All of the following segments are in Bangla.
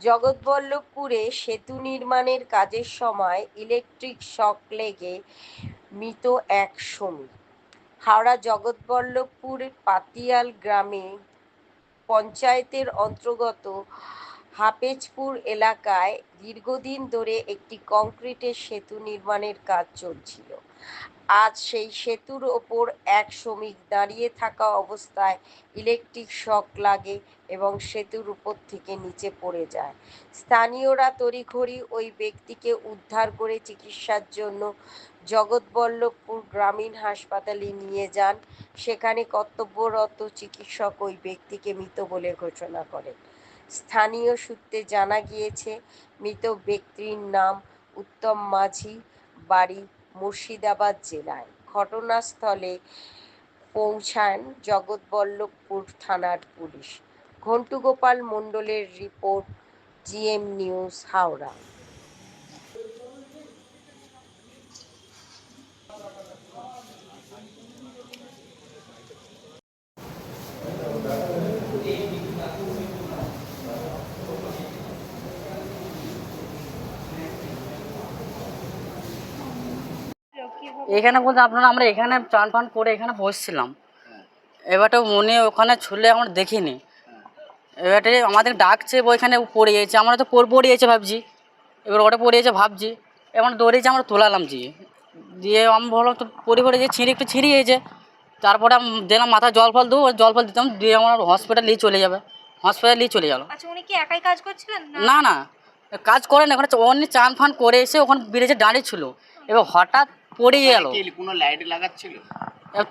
জগৎবল্লভপুরে সেতু নির্মাণের কাজের সময় ইলেকট্রিক শক লেগে মৃত এক শ্রমিক। হাওড়া জগৎবল্লভপুর পাতিয়াল গ্রামে পঞ্চায়েতের অন্তর্গত হাপেজপুর এলাকায় দীর্ঘদিন ধরে একটি কংক্রিটের সেতু নির্মাণের কাজ চলছিল। আজ সেই সেতুর ওপর এক শ্রমিক দাঁড়িয়ে থাকা অবস্থায় ইলেকট্রিক শক লাগে এবং সেতুর উপর থেকে নিচে পড়ে যায়। স্থানীয়রা তড়িঘড়ি ওই ব্যক্তিকে উদ্ধার করে চিকিৎসার জন্য জগৎবল্লভপুর গ্রামীণ হাসপাতালে নিয়ে যান। সেখানে কর্তব্যরত চিকিৎসক ওই ব্যক্তিকে মৃত বলে ঘোষণা করেন। স্থানীয় সূত্রে জানা গিয়েছে, মৃত ব্যক্তির নাম উত্তম মাঝি, বাড়ি মুর্শিদাবাদ জেলায়। ঘটনাস্থলে পৌঁছান জগৎবল্লভপুর থানার পুলিশ। ঘন্টু গোপাল মণ্ডলের রিপোর্ট, জিএম নিউজ, হাওড়া। এখানে বলতে আপনারা আমরা এখানে চান ফান করে এখানে বসছিলাম। এবারটা উনি ওখানে ছুলে আমরা দেখিনি। এবারে আমাদের ডাকছে ওইখানে পড়ে গেছে। আমরা তো পড়ে পড়িয়েছে ভাবছি। এবার ওটা পড়ে পড়িয়েছে ভাবছি। এবার দৌড়িয়েছে আমরা তোলালাম দিয়ে দিয়ে আমি বললাম তো পড়ে পড়ে যে ছিঁড়ে একটু ছিঁড়ে গিয়েছে তারপরে আমি দিলাম মাথা জল ফল দেবো জল ফল দিতাম দিয়ে আমার হসপিটাল নিয়ে চলে যাবে। হসপিটাল নিয়ে চলে গেল। আচ্ছা উনি কি একাই কাজ করছিলেন? না? না কাজ করে না ওখানে অন্য চান ফান করে এসে ওখানে ব্রিজে দাঁড়িয়ে ছিল। এবার হঠাৎ পড়ে গেল। কোনো লাইট লাগাচ্ছিল?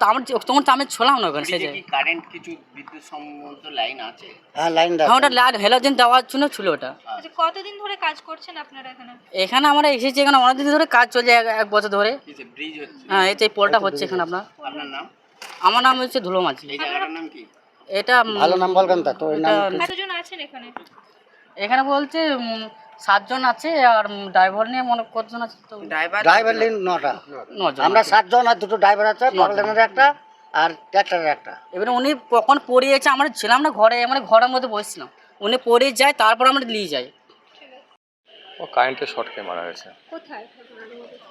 আমার তখন তো আমি ছিলাম না ওখানে সেজে কারেন্ট কিছু বিদ্যুৎ সম্বন্ধ লাইন আছে? হ্যাঁ লাইন হ্যাঁ ওটা লাইট হেলোজেন দেওয়ার জন্য ছিল ওটা। আচ্ছা। কতদিন ধরে কাজ করছেন আপনারা এখানে? এখানে আমরা এসেছি এখানে অনেকদিন ধরে কাজ চলছে এক এক বছর ধরে। ব্রিজ হচ্ছে। হ্যাঁ এই যে এই পোলটা হচ্ছে এখানে আপনার। আপনার নাম? আমার নাম হচ্ছে ধুলো মাঝি। এই জায়গাটার নাম কি? এটা ভালো নাম বলবেন তো ওই নাম এটা- কতজন আছেন এখানে? এখানে বলছে সাতজন আছে আর ড্রাইভার নিয়ে মনে কতজন আছে তো? ড্রাইভার লিন নটা। নজন আমরা সাতজন আর দুটো ড্রাইভার আছে বড়লেনের একটা আর ট্র্যাক্টরের একটা। এবারে উনি কখন পড়িয়েছে আমরা ছিলাম না ঘরে মানে ঘরের মধ্যে বসছিলাম। উনি পড়ে যায় তারপর আমরা নিয়ে যাই। ও কারেন্টের শর্ট খেয়ে মারা গেছে কোথায়?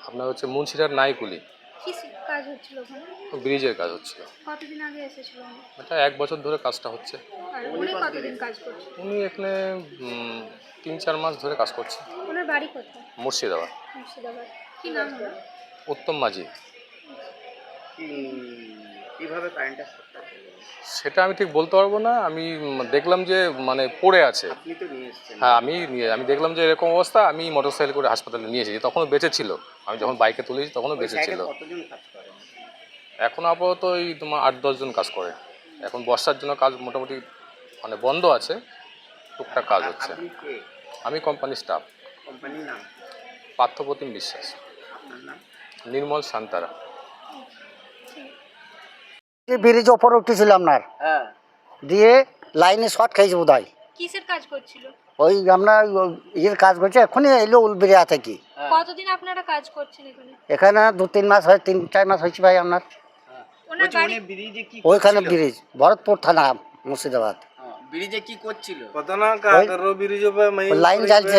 আপনার হচ্ছে মুন্সিরার নাইকুলি। কি কাজ হচ্ছিল ওখানে? ব্রিজের কাজ হচ্ছিল। কতদিন আগে এসেছিল এটা এক বছর ধরে কাজটা হচ্ছে। আর উনি কতদিন কাজ করছেন উনি এখানে তিন চার মাস ধরে কাজ করছে। ওনার বাড়ি কোথায়? মুর্শিদাবাদ। মুর্শিদাবাদ। কি নাম ওনার? উত্তম মাঝি। কীভাবে কারেন্টটা সেটা আমি ঠিক বলতে পারব না। আমি দেখলাম যে মানে পড়ে আছে। হ্যাঁ আমি নিয়ে আমি দেখলাম যে এরকম অবস্থা আমি মোটরসাইকেল করে হাসপাতালে নিয়ে এসেছি। তখনও বেঁচে ছিল। আমি যখন বাইকে তুলেছি তখনও বেঁচে ছিল। এখন আপাতত এই তোমার আট দশজন কাজ করে। এখন বর্ষার জন্য কাজ মোটামুটি মানে বন্ধ আছে। টুকটাক কাজ হচ্ছে। আমি কোম্পানি স্টাফ। পার্থপ্রতিম বিশ্বাস। নির্মল শান্তারা ব্রিজ ওপরে উঠেছিল আপনার দিয়ে লাইনে শর্ট খাইছে বোধ হয় ওই আমরা ইয়ের কাজ করছে এখনই এলো উলবেরিয়া থেকে এখানে? দু তিন মাস হয় তিন চার মাস হয়েছে ভাই আপনার। ওইখানে ব্রিজ ভরতপুর থানা মুর্শিদাবাদ। ব্রিজে কি করছিল? লাইন জ্বালছে